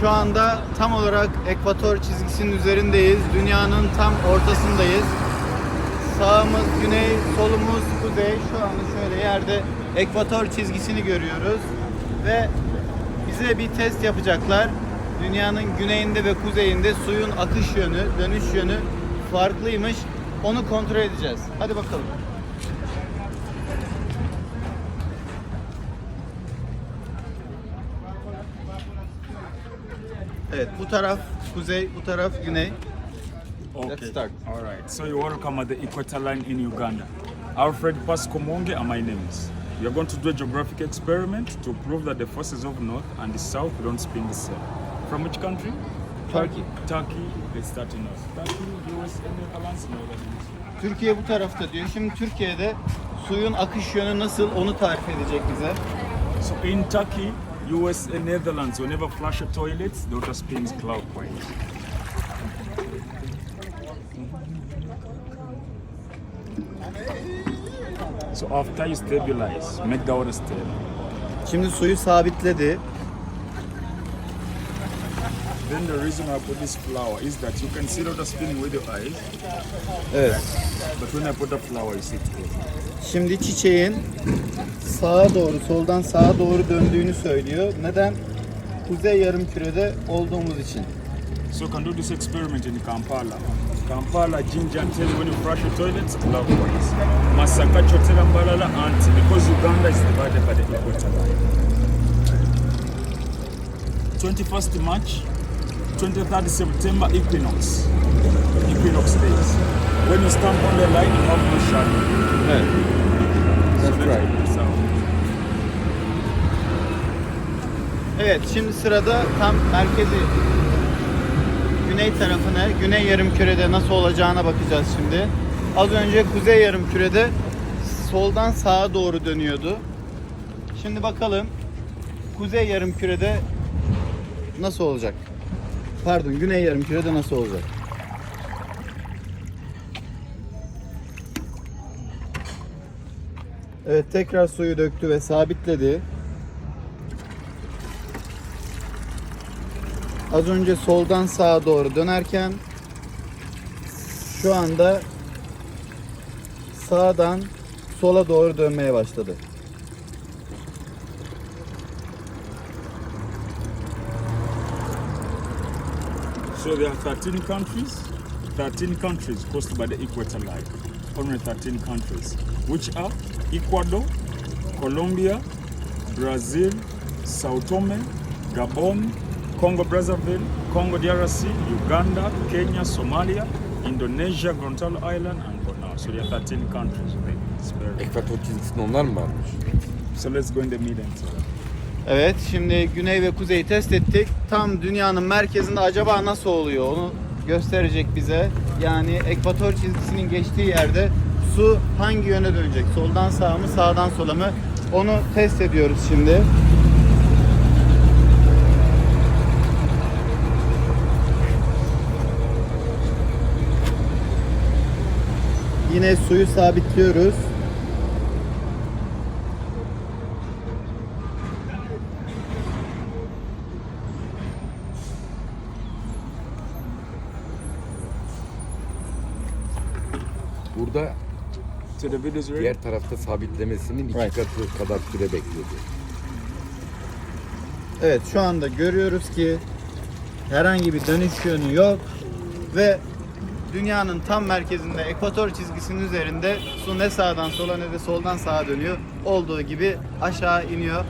Şu anda tam olarak ekvator çizgisinin üzerindeyiz. Dünyanın tam ortasındayız. Sağımız güney, solumuz kuzey. Şu anda şöyle yerde ekvator çizgisini görüyoruz. Ve bize bir test yapacaklar. Dünyanın güneyinde ve kuzeyinde suyun akış yönü, dönüş yönü farklıymış. Onu kontrol edeceğiz. Hadi bakalım. Evet, bu taraf kuzey, bu taraf güney. Let's start. All right. So you're welcome at the Equator Line in Uganda. Alfred Pasco Monge are my names. You're going to do a geographic experiment to prove that the forces of North and the South don't spin the same. From which country? Turkey. Turkey. Let's start in North. Turkey, US, Netherlands, Northern. Türkiye bu tarafta diyor. Şimdi Türkiye'de suyun akış yönü nasıl onu tarif edecek bize. So in Turkey, US and Netherlands, whenever flush a toilet, the water spins clockwise. So after you stabilize, make the water stable. Şimdi suyu sabitledi. Then the reason I put this flower is that you can see the water spinning with your eyes, Evet. but when I put the flower, you see it. Şimdi çiçeğin sağa doğru, soldan sağa doğru döndüğünü söylüyor. Neden? Kuzey yarımkürede olduğumuz için. So you can do this experiment in Kampala. Kampala, Jinja, and tell you when you flush your toilets, clockwise. Masaka, Chotera, Mbalala, Anti, because Uganda is divided by the equator line. 21st March, 23rd September, equinox. Equinox days. When you stand on the line, you have no shadow. So That's let's right. put this out. Evet, şimdi sırada tam merkezi güney tarafına, güney yarımkürede nasıl olacağına bakacağız şimdi. Az önce kuzey yarımkürede soldan sağa doğru dönüyordu. Şimdi bakalım kuzey yarımkürede nasıl olacak? Pardon, güney yarımkürede nasıl olacak? Evet, tekrar suyu döktü ve sabitledi. Az önce soldan sağa doğru dönerken şu anda sağdan sola doğru dönmeye başladı. So there are 13 countries, 13 countries crossed by the equator line. Only 13 countries, which are Ecuador, Colombia, Brazil, Sao Tome, Gabon, Congo Brazzaville, Congo DRC, Uganda, Kenya, Somalia, Indonesia, Gorontalo Island, and Borneo. So there are 13 countries. Right? It's very- Ekvator çizgisinde onlar mı varmış? So let's go in the middle. and. Evet, şimdi güney ve kuzeyi test ettik. Tam dünyanın merkezinde acaba nasıl oluyor onu gösterecek bize. Yani ekvator çizgisinin geçtiği yerde su hangi yöne dönecek? Soldan sağa mı, sağdan sola mı? Onu test ediyoruz şimdi. Yine suyu sabitliyoruz. Burada So the diğer tarafta sabitlemesinin iki Right. katı kadar süre bekliyordu. Evet şu anda görüyoruz ki herhangi bir dönüş yönü yok ve dünyanın tam merkezinde ekvator çizgisinin üzerinde su ne sağdan sola ne de soldan sağa dönüyor. Olduğu gibi aşağı iniyor.